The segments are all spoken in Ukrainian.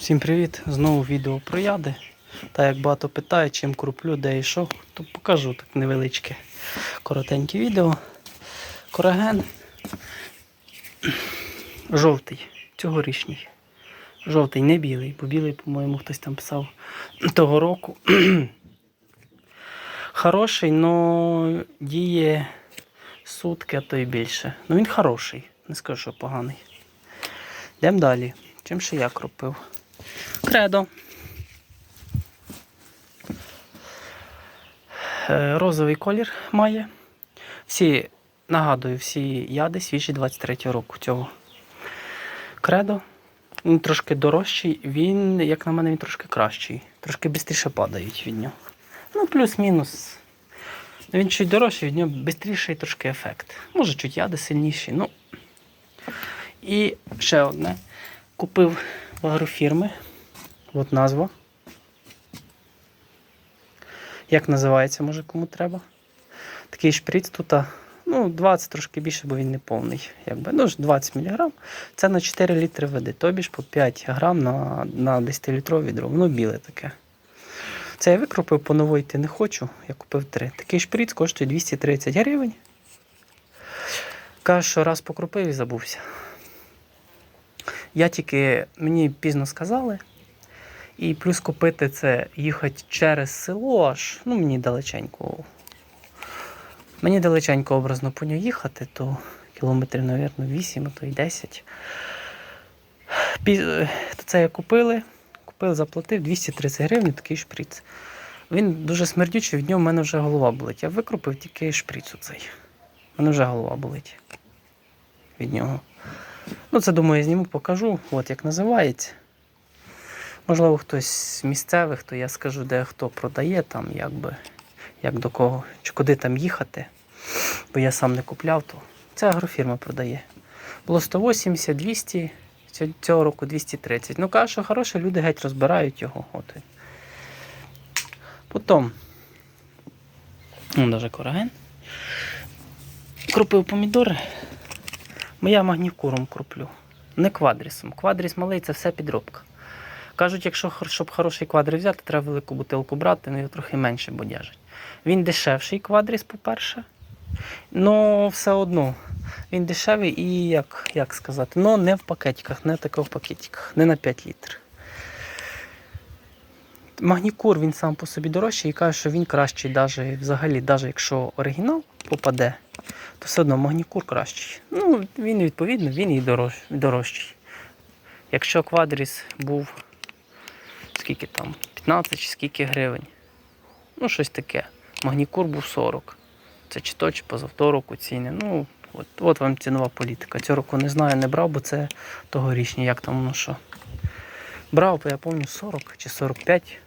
Всім привіт! Знову відео про яди. Та як багато питають, чим круплю, де і що, то покажу так невеличке коротеньке відео. Кораген жовтий, цьогорічний. Жовтий, не білий, бо білий, по-моєму, хтось там писав того року. Хороший, але діє сутки, а то й більше. Ну він хороший, не скажу, що поганий. Йдемо далі. Чим ще я кропив? Кредо. Е, Розовий колір має. Всі, нагадую, всі яди свіжі 23 року цього. Кредо. Він трошки дорожчий, він, як на мене, він трошки кращий. Трошки швидше падають від нього. Ну, плюс-мінус. Він чуть дорожчий, від нього швидший трошки ефект. Може, чуть яди сильніші. Ну. І ще одне. Купив агрофірми. От назва. Як називається, може кому треба. Такий шприц тут, ну, 20 трошки більше, бо він не повний. Якби. Ну, 20 мг. Це на 4 літри води. Тобі ж по 5 грам на, на 10-літрове відро. Воно біле таке. Це я викропив, по нової йти не хочу. Я купив 3. Такий шприц коштує 230 гривень. Каже, що раз покропив і забувся. Я тільки мені пізно сказали. І плюс купити це їхати через село аж, ну мені далеченько. Мені далеченько образно по нього їхати, то кілометрів, мабуть, 8, а то й 10. Пі- То це я купили. Купив, заплатив 230 гривень такий шприц. Він дуже смердючий, від нього в мене вже голова болить. Я викрупив тільки шприц оцей. У мене вже голова болить від нього. Ну, це думаю, я зніму, покажу, от як називається. Можливо, хтось з місцевих, то я скажу, де хто продає, там, якби, як до кого, чи куди там їхати. Бо я сам не купляв, то ця агрофірма продає. Було 180, 200, цього- року 230. Ну, каже, що хороше, люди геть розбирають його. От. Потім, ну, навіть кораген. Крупив помідори. Моя магнікуром круплю. Не квадрісом. Квадріс малий це все підробка. Кажуть, якщо щоб хороший квадрис взяти, треба велику бутилку брати, ну його трохи менше бодяжить. Він дешевший квадріс, по-перше. Ну, все одно. Він дешевий і як, як сказати, ну не в пакетиках, не в пакетиках, не на 5 літрів. Магнікур він сам по собі дорожчий і каже, що він кращий, даже, взагалі, навіть якщо оригінал попаде, то все одно магнікур кращий. Ну, він відповідно, він і дорож, дорожчий. Якщо квадріс був скільки там, 15 чи скільки гривень. Ну, щось таке. Магнікур був 40. Це чи то, чи позавто року ціни. Ну, от, от вам цінова політика. Цього року не знаю, не брав, бо це тогорічні, як там воно що. Брав, я пам'ятаю, 40 чи 45.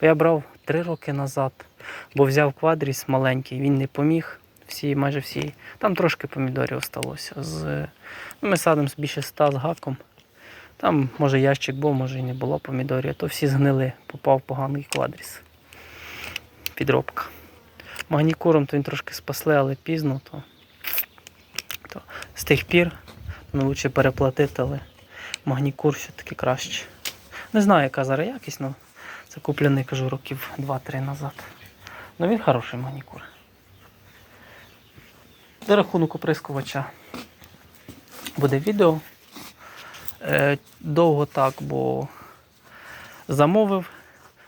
Бо я брав 3 роки назад, бо взяв квадріс маленький, він не поміг. Всі, майже всі. Там трошки помідорів осталося. З, ну, ми садимо більше 100 з гаком. Там, може, ящик був, може і не було помідорів, а то всі згнили, попав поганий квадріс. Підробка. Магнікуром то він трошки спасли, але пізно, то, то з тих пір ну, лучше переплатити, але магнікур все-таки краще. Не знаю, яка зараз якість, але це куплений, кажу, років 2-3 назад. Ну він хороший магнікур. За рахунок оприскувача буде відео. Е, довго так, бо замовив.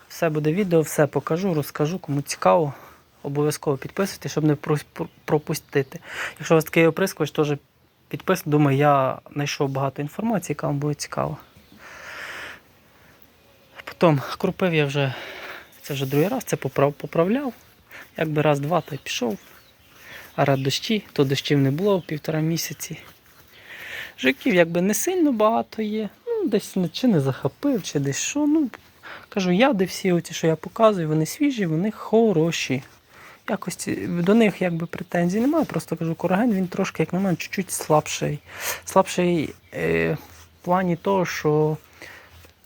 Все буде відео, все покажу, розкажу, кому цікаво. Обов'язково підписуйтесь, щоб не пропустити. Якщо у вас такий оприскувач, теж підписуйтесь. Думаю, я знайшов багато інформації, яка вам буде цікава. Потім крупив я вже, це вже другий раз, це поправ, поправляв. Якби раз-два, й пішов. А рад дощі, то дощів не було в півтора місяці. Жуків якби не сильно багато є. Ну, десь чи не захопив, чи десь що. Ну, кажу, яди всі оці, що я показую, вони свіжі, вони хороші. Якось до них якби претензій немає. Просто кажу, кораген він трошки, як на мене, чуть-чуть слабший. Слабший е, в плані того, що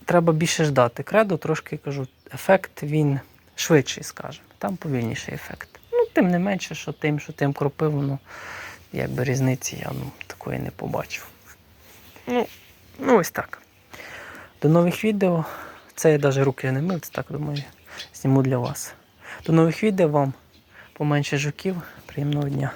треба більше ждати. Кредо трошки кажу, ефект він швидший, скажімо. Там повільніший ефект. Ну, тим не менше, що тим, що тим кропив, воно якби різниці я ну, такої не побачив. Ну, ну ось так. До нових відео. Це я навіть руки не мив, це так думаю, зніму для вас. До нових відео вам поменше жуків. Приємного дня.